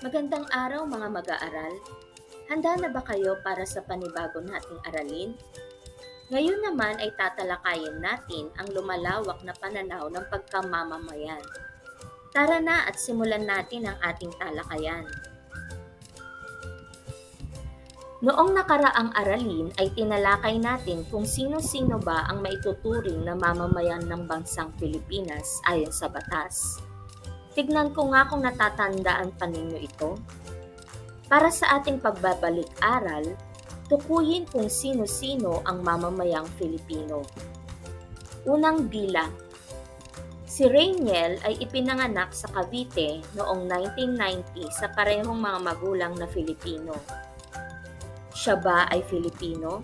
Magandang araw mga mag-aaral. Handa na ba kayo para sa panibago nating aralin? Ngayon naman ay tatalakayin natin ang lumalawak na pananaw ng pagkamamamayan. Tara na at simulan natin ang ating talakayan. Noong nakaraang aralin ay tinalakay natin kung sino-sino ba ang maituturing na mamamayan ng bansang Pilipinas ayon sa batas. Tignan ko nga kung natatandaan pa ninyo ito. Para sa ating pagbabalik-aral, tukuyin kung sino-sino ang mamamayang Filipino. Unang bilang. Si Rainiel ay ipinanganak sa Cavite noong 1990 sa parehong mga magulang na Filipino. Siya ba ay Filipino?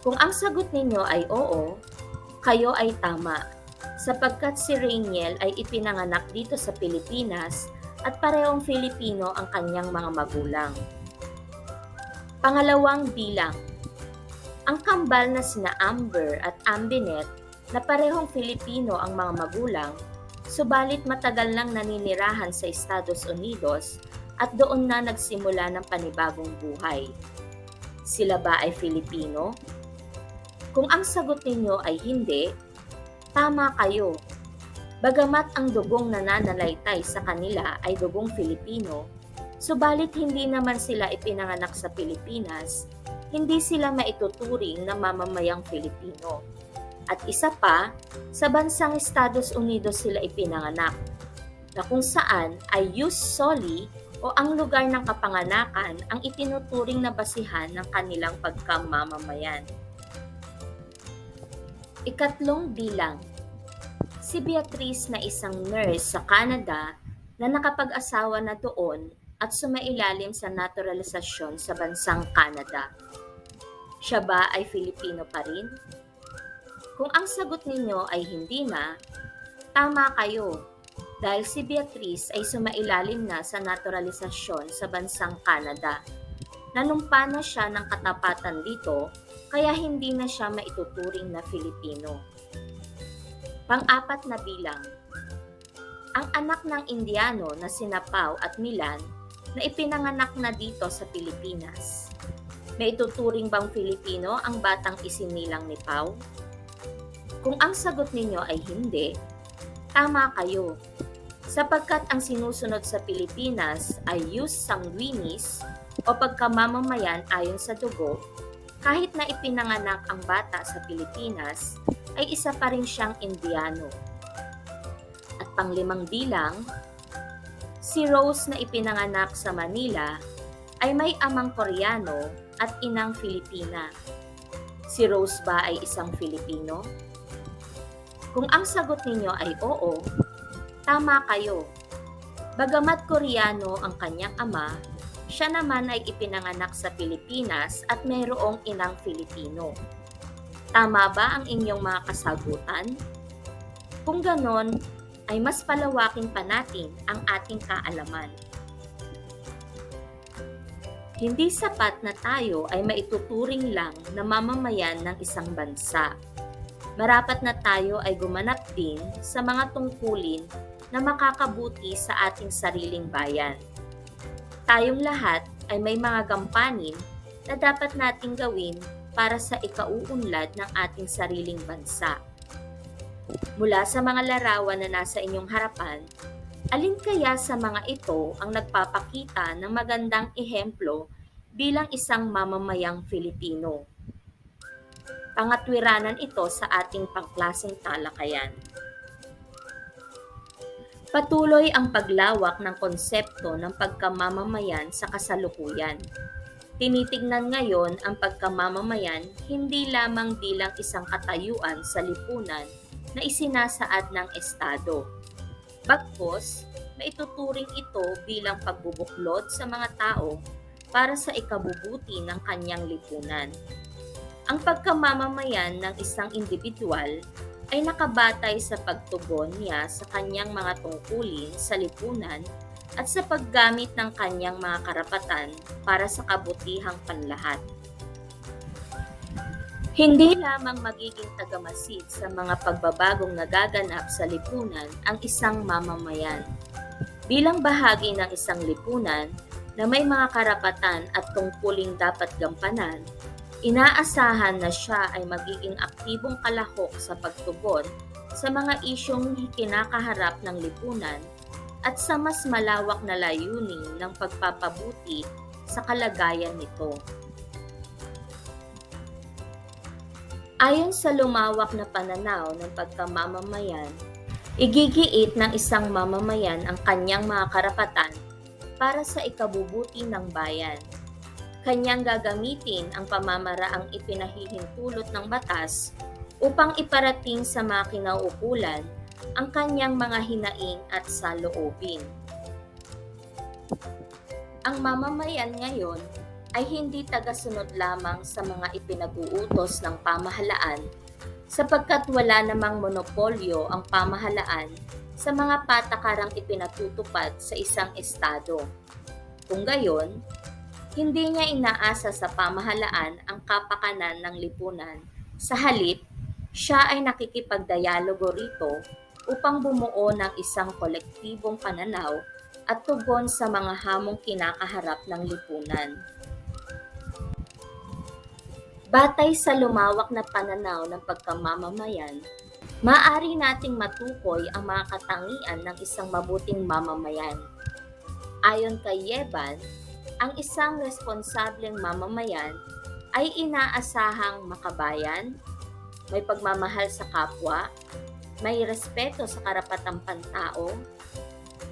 Kung ang sagot ninyo ay oo, kayo ay tama sapagkat si Rainiel ay ipinanganak dito sa Pilipinas at parehong Filipino ang kanyang mga magulang. Pangalawang bilang. Ang kambal na sina Amber at Ambinet na parehong Filipino ang mga magulang, subalit matagal nang naninirahan sa Estados Unidos at doon na nagsimula ng panibagong buhay. Sila ba ay Filipino? Kung ang sagot ninyo ay hindi, Tama kayo. Bagamat ang dugong nananalaytay sa kanila ay dugong Filipino, subalit hindi naman sila ipinanganak sa Pilipinas, hindi sila maituturing na mamamayang Filipino. At isa pa, sa bansang Estados Unidos sila ipinanganak, na kung saan ay jus soli o ang lugar ng kapanganakan ang itinuturing na basihan ng kanilang pagkamamamayan. Ikatlong bilang. Si Beatrice na isang nurse sa Canada na nakapag-asawa na doon at sumailalim sa naturalisasyon sa bansang Canada. Siya ba ay Filipino pa rin? Kung ang sagot ninyo ay hindi na, tama kayo dahil si Beatrice ay sumailalim na sa naturalisasyon sa bansang Canada. Nanumpa na siya ng katapatan dito kaya hindi na siya maituturing na Filipino. Pang-apat na bilang. Ang anak ng Indiano na sina Pau at Milan na ipinanganak na dito sa Pilipinas. May ituturing bang Filipino ang batang isinilang ni Pau? Kung ang sagot ninyo ay hindi, tama kayo. Sapagkat ang sinusunod sa Pilipinas ay jus sanguinis o pagkamamamayan ayon sa dugo kahit na ipinanganak ang bata sa Pilipinas, ay isa pa rin siyang Indiano. At panglimang bilang, si Rose na ipinanganak sa Manila ay may amang Koreano at inang Filipina. Si Rose ba ay isang Filipino? Kung ang sagot ninyo ay oo, tama kayo. Bagamat Koreano ang kanyang ama, siya naman ay ipinanganak sa Pilipinas at mayroong inang Filipino. Tama ba ang inyong mga kasagutan? Kung ganon, ay mas palawakin pa natin ang ating kaalaman. Hindi sapat na tayo ay maituturing lang na mamamayan ng isang bansa. Marapat na tayo ay gumanap din sa mga tungkulin na makakabuti sa ating sariling bayan tayong lahat ay may mga gampanin na dapat nating gawin para sa ikauunlad ng ating sariling bansa. Mula sa mga larawan na nasa inyong harapan, alin kaya sa mga ito ang nagpapakita ng magandang ehemplo bilang isang mamamayang Filipino? Pangatwiranan ito sa ating pangklaseng talakayan. Patuloy ang paglawak ng konsepto ng pagkamamamayan sa kasalukuyan. Tinitingnan ngayon ang pagkamamamayan hindi lamang bilang isang katayuan sa lipunan na isinasaad ng Estado. Bagkos, maituturing ito bilang pagbubuklod sa mga tao para sa ikabubuti ng kanyang lipunan. Ang pagkamamamayan ng isang individual ay nakabatay sa pagtugon niya sa kanyang mga tungkulin sa lipunan at sa paggamit ng kanyang mga karapatan para sa kabutihang panlahat. Hindi lamang magiging tagamasid sa mga pagbabagong nagaganap sa lipunan ang isang mamamayan. Bilang bahagi ng isang lipunan na may mga karapatan at tungkuling dapat gampanan, inaasahan na siya ay magiging aktibong kalahok sa pagtugon sa mga isyong kinakaharap ng lipunan at sa mas malawak na layunin ng pagpapabuti sa kalagayan nito. Ayon sa lumawak na pananaw ng pagkamamamayan, igigiit ng isang mamamayan ang kanyang mga karapatan para sa ikabubuti ng bayan. Kanyang gagamitin ang pamamaraang ipinahihintulot ng batas upang iparating sa mga kinauukulan ang kanyang mga hinaing at saloobin. Ang mamamayan ngayon ay hindi tagasunod lamang sa mga ipinag-uutos ng pamahalaan sapagkat wala namang monopolyo ang pamahalaan sa mga patakarang ipinatutupad sa isang estado. Kung gayon, hindi niya inaasa sa pamahalaan ang kapakanan ng lipunan. Sa halip, siya ay nakikipagdialogo rito upang bumuo ng isang kolektibong pananaw at tugon sa mga hamong kinakaharap ng lipunan. Batay sa lumawak na pananaw ng pagkamamamayan, maaari nating matukoy ang mga katangian ng isang mabuting mamamayan. Ayon kay Yeban, ang isang responsableng mamamayan ay inaasahang makabayan, may pagmamahal sa kapwa, may respeto sa karapatang pantao,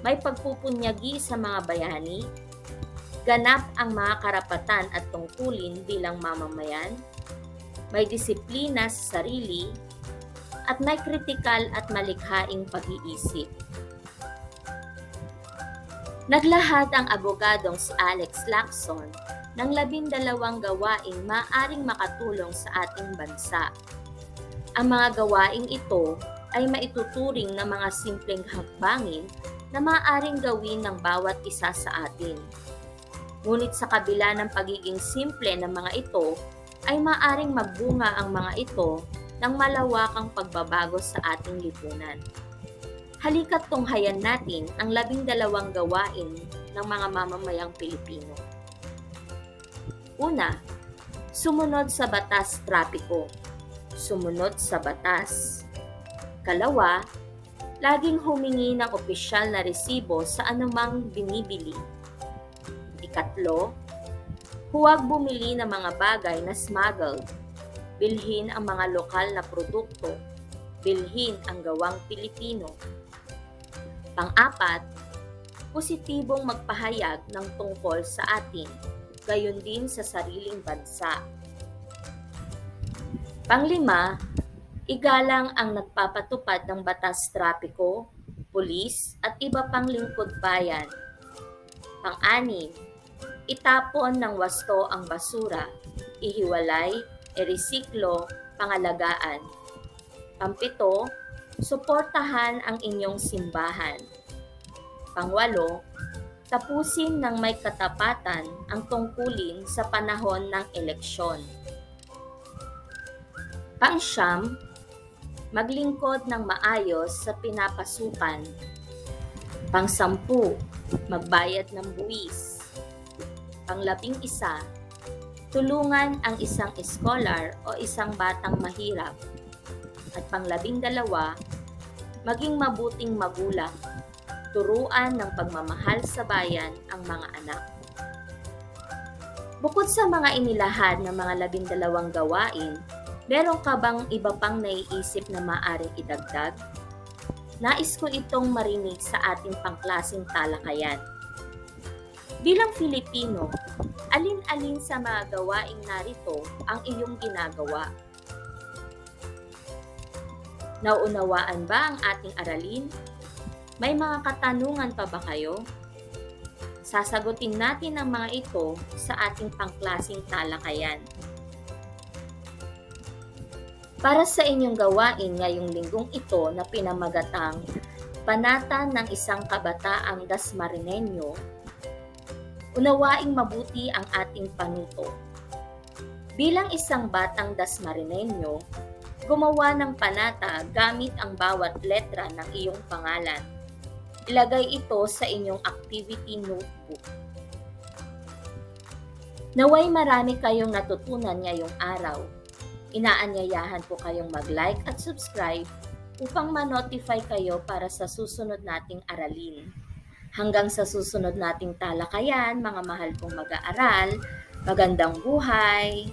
may pagpupunyagi sa mga bayani, ganap ang mga karapatan at tungkulin bilang mamamayan, may disiplina sa sarili, at may kritikal at malikhaing pag-iisip. Naglahad ang abogadong si Alex Lacson ng labindalawang gawaing maaring makatulong sa ating bansa. Ang mga gawaing ito ay maituturing na mga simpleng hakbangin na maaaring gawin ng bawat isa sa atin. Ngunit sa kabila ng pagiging simple ng mga ito, ay maaring magbunga ang mga ito ng malawakang pagbabago sa ating lipunan. Halika't tunghayan natin ang labing dalawang gawain ng mga mamamayang Pilipino. Una, sumunod sa batas trapiko. Sumunod sa batas. Kalawa, laging humingi ng opisyal na resibo sa anumang binibili. Ikatlo, huwag bumili ng mga bagay na smuggled. Bilhin ang mga lokal na produkto. Bilhin ang gawang Pilipino. Pang-apat, positibong magpahayag ng tungkol sa atin, gayon din sa sariling bansa. Panglima, igalang ang nagpapatupad ng batas trapiko, pulis at iba pang lingkod bayan. Pang-anim, itapon ng wasto ang basura, ihiwalay, erisiklo, pangalagaan. Pampito, suportahan ang inyong simbahan. Pangwalo, tapusin ng may katapatan ang tungkulin sa panahon ng eleksyon. Pangsyam, maglingkod ng maayos sa pinapasukan. Pangsampu, magbayad ng buwis. Panglabing isa, tulungan ang isang scholar o isang batang mahirap. At panglabing dalawa, maging mabuting magulang. Turuan ng pagmamahal sa bayan ang mga anak. Bukod sa mga inilahad ng mga labindalawang gawain, meron ka bang iba pang naiisip na maaring idagdag? Nais ko itong marinig sa ating pangklasing talakayan. Bilang Filipino, alin-alin sa mga gawaing narito ang iyong ginagawa? Nauunawaan ba ang ating aralin? May mga katanungan pa ba kayo? Sasagutin natin ang mga ito sa ating pangklasing talakayan. Para sa inyong gawain ngayong linggong ito na pinamagatang Panata ng isang kabataang Dasmarineño, unawaing mabuti ang ating panuto. Bilang isang batang Dasmarineño, gumawa ng panata gamit ang bawat letra ng iyong pangalan. Ilagay ito sa inyong activity notebook. Naway marami kayong natutunan ngayong araw. Inaanyayahan ko kayong mag-like at subscribe upang ma-notify kayo para sa susunod nating aralin. Hanggang sa susunod nating talakayan, mga mahal kong mag-aaral, magandang buhay!